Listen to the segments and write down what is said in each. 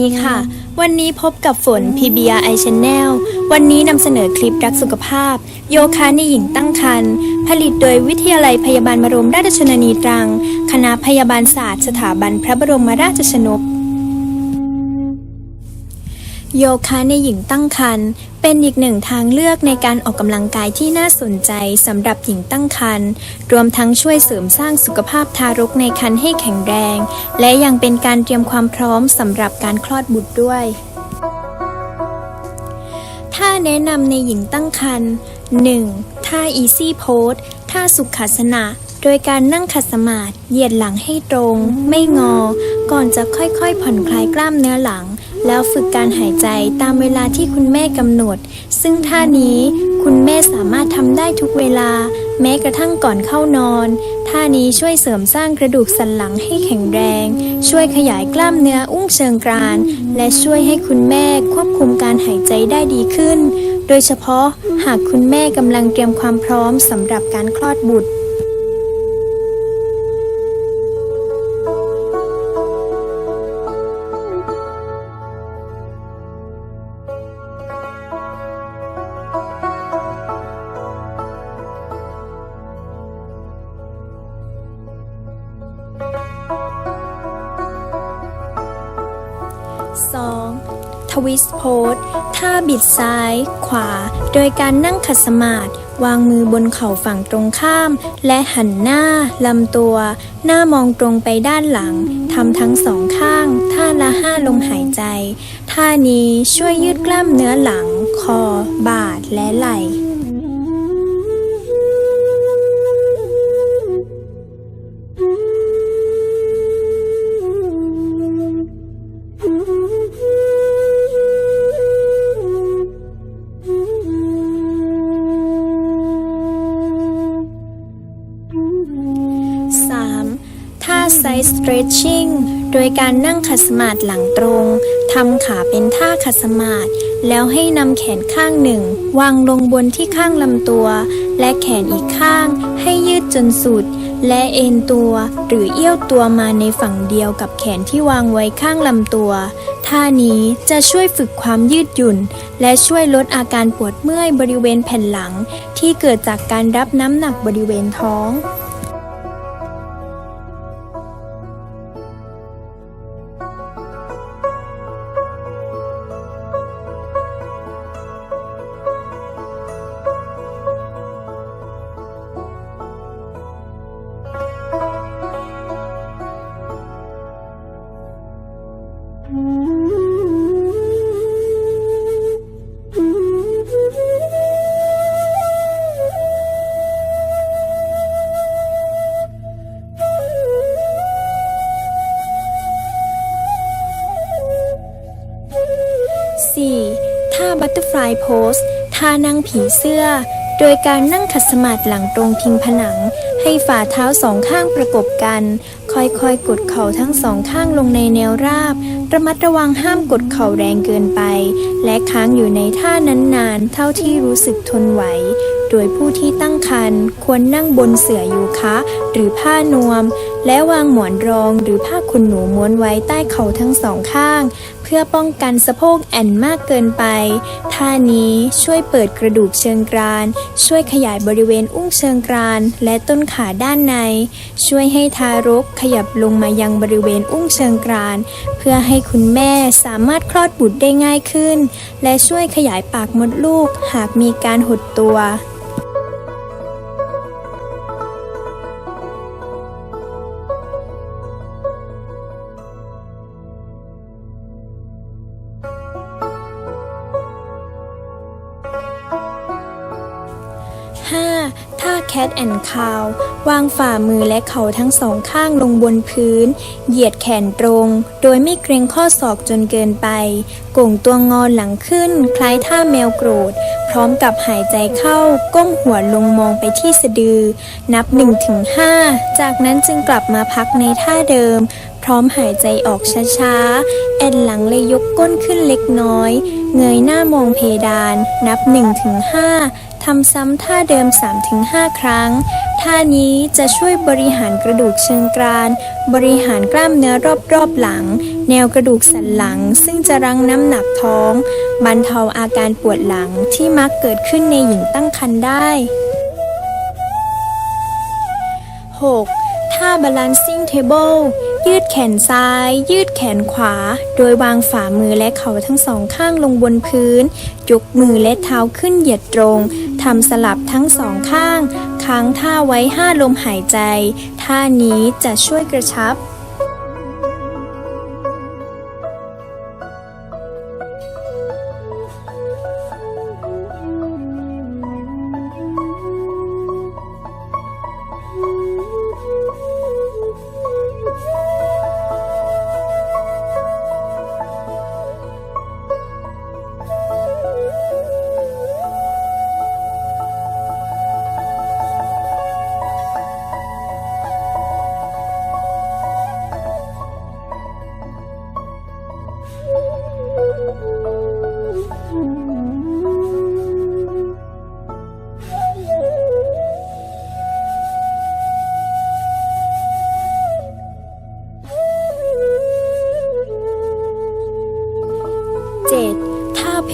ดีค่ะ วันนี้พบกับฝน PBRI Channel วันนี้นำเสนอคลิปรักสุขภาพ โยคะในหญิงตั้งครรภ์ผลิตโดยวิทยาลัยพยาบาลบรมราชชนนีตรัง คณะพยาบาลศาสตร์ สถาบันพระบรมราชชนก โยคะในหญิงตั้งครรภ์เป็นอีกหนึ่งทางเลือกในการออกกำลังกายที่น่าสนใจสำหรับหญิงตั้งครรภ์รวมทั้งช่วยเสริมสร้างสุขภาพทารกในครรภ์ให้แข็งแรง และยังเป็นการเตรียมความพร้อมสำหรับการคลอดบุตรด้วยท่าแนะนำในหญิงตั้งครรภ์ 1. ท่า easy pose ท่าสุขาสนะโดยการนั่งขัดสมาธิเหยียดหลังให้ตรง ไม่งอ ก่อนจะค่อยๆ ผ่อนคลายกล้ามเนื้อหลัง แล้วฝึกการหายใจตามเวลาที่คุณแม่กำหนด ซึ่งท่านี้คุณแม่สามารถทำได้ทุกเวลา แม้กระทั่งก่อนเข้านอน ท่านี้ช่วยเสริมสร้างกระดูกสันหลังให้แข็งแรง ช่วยขยายกล้ามเนื้ออุ้งเชิงกราน และช่วยให้คุณแม่ควบคุมการหายใจได้ดีขึ้น โดยเฉพาะหากคุณแม่กำลังเตรียมความพร้อมสำหรับการคลอดบุตร 2. ทวิสโพสท่าบิดซ้าย ขวา โดยการนั่งขัดสมาธิวางมือบนเข่าฝั่งตรงข้าม และหันหน้าลำตัว หน้ามองตรงไปด้านหลังทำทั้งสองข้าง ท่าละห้าลมหายใจ ท่านี้ช่วยยืดกล้ามเนื้อหลัง คอ บ่าและไหล่ 3. ท่าไซส์ stretching โดยการนั่งขัดสมาธิหลังตรงทำขาเป็นท่าขัดสมาธิแล้วให้นำแขนข้างหนึ่ง วางลงบนที่ข้างลำตัว และแขนอีกข้างให้ยืดจนสุด และเอ็นตัวหรือเอี้ยวตัวมาในฝั่งเดียวกับแขนที่วางไว้ข้างลำตัว ท่านี้จะช่วยฝึกความยืดหยุ่น และช่วยลดอาการปวดเมื่อยบริเวณแผ่นหลัง ที่เกิดจากการรับน้ำหนักบริเวณท้อง Butterfly Pose ท่านั่งผีเสื้อ โดยการนั่งขัดสมาธิหลังตรงพิงผนัง ให้ฝ่าเท้าสองข้างประกบกัน ค่อยๆ กดเข่าทั้งสองข้างลงในแนวราบ ระมัดระวังห้ามกดเข่าแรงเกินไป และค้างอยู่ในท่านั้นนานเท่าที่รู้สึกทนไหว โดยผู้ที่ตั้งครรภ์ควรนั่งบนเสื่อโยูคะหรือผ้านวม และวางหมอนรองหรือผ้าขนหนูม้วนไว้ใต้เข่าทั้งสองข้าง เพื่อป้องกันสะโพกแอนมากเกินไป ท่านี้ช่วยเปิดกระดูกเชิงกราน ช่วยขยายบริเวณอุ้งเชิงกราน และต้นขาด้านใน ช่วยให้ทารกขยับลงมายังบริเวณอุ้งเชิงกราน เพื่อให้คุณแม่สามารถคลอดบุตรได้ง่ายขึ้น และช่วยขยายปากมดลูกหากมีการหดตัว Cat and Cow วางฝ่ามือและเข่าทั้งสองข้างลงบนพื้น เหยียดแขนตรง โดยไม่เกรงข้อศอกจนเกินไปโก่งตัวงอหลังขึ้น คล้ายท่าแมวโกรธ พร้อมกับหายใจเข้า ก้มหัวลงมองไปที่สะดือ นับ 1-5 จากนั้นจึงกลับมาพักในท่าเดิม พร้อมหายใจออกช้าๆ แอนหลังเลยยกก้นขึ้นเล็กน้อย เงยหน้ามองเพดาน นับ 1-5 ทำซ้ำท่าเดิม 3-5 ครั้ง ท่านี้จะช่วยบริหารกระดูกเชิงกราน บริหารกล้ามเนื้อรอบๆหลัง แนวกระดูกสันหลัง ซึ่งจะรั้งน้ำหนักท้อง บรรเทาอาการปวดหลังที่มักเกิดขึ้นในหญิงตั้งครรภ์ได้ 6. ท่า balancing table ยืดแขนซ้าย ยืดแขนขวา โดยวางฝ่ามือและเข่าทั้งสองข้างลงบนพื้น ยกมือและเท้าขึ้นเหยียดตรงทำสลับทั้งสองข้าง ค้างท่าไว้5ลมหายใจ ท่านี้จะช่วยกระชับ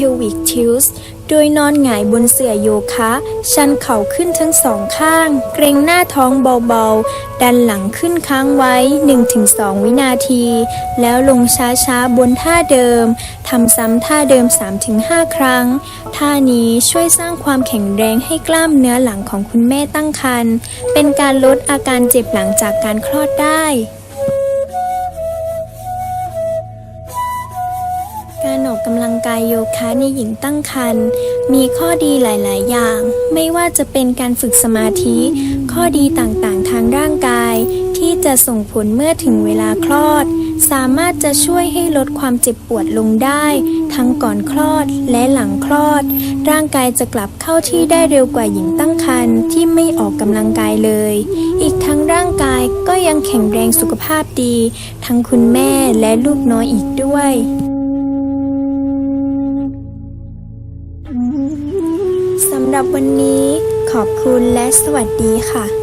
pelvic tilt โดยนอนหงายบนเสื่อโยคะ ชันเข่าขึ้นทั้งสองข้าง เกรงหน้าท้องเบาๆ ดันหลังขึ้นค้างไว้ 1-2 วินาที แล้วลงช้าๆ บนท่าเดิม ทำซ้ำท่าเดิม 3-5 ครั้ง ท่านี้ช่วยสร้างความแข็งแรงให้กล้ามเนื้อหลังของคุณแม่ตั้งครรภ์เป็นการลดอาการเจ็บหลังจากการคลอดได้ อกำลังกายโยคะในหญิงตั้งครรภ์มีข้อดีหลาย ๆ อย่าง ไม่ว่าจะเป็นการฝึกสมาธิ ข้อดีต่าง ๆ ทางร่างกาย ที่จะส่งผลเมื่อถึงเวลาคลอด สามารถจะช่วยให้ลดความเจ็บปวดลงได้ ทั้งก่อนคลอดและหลังคลอด ร่างกายจะกลับเข้าที่ได้เร็วกว่าหญิงตั้งครรภ์ที่ไม่ออกกำลังกายเลย อีกทั้งร่างกายก็ยังแข็งแรงสุขภาพดี ทั้งคุณแม่และลูกน้อยอีกด้วยำหรับวันนี้ ขอบคุณและสวัสดีค่ะ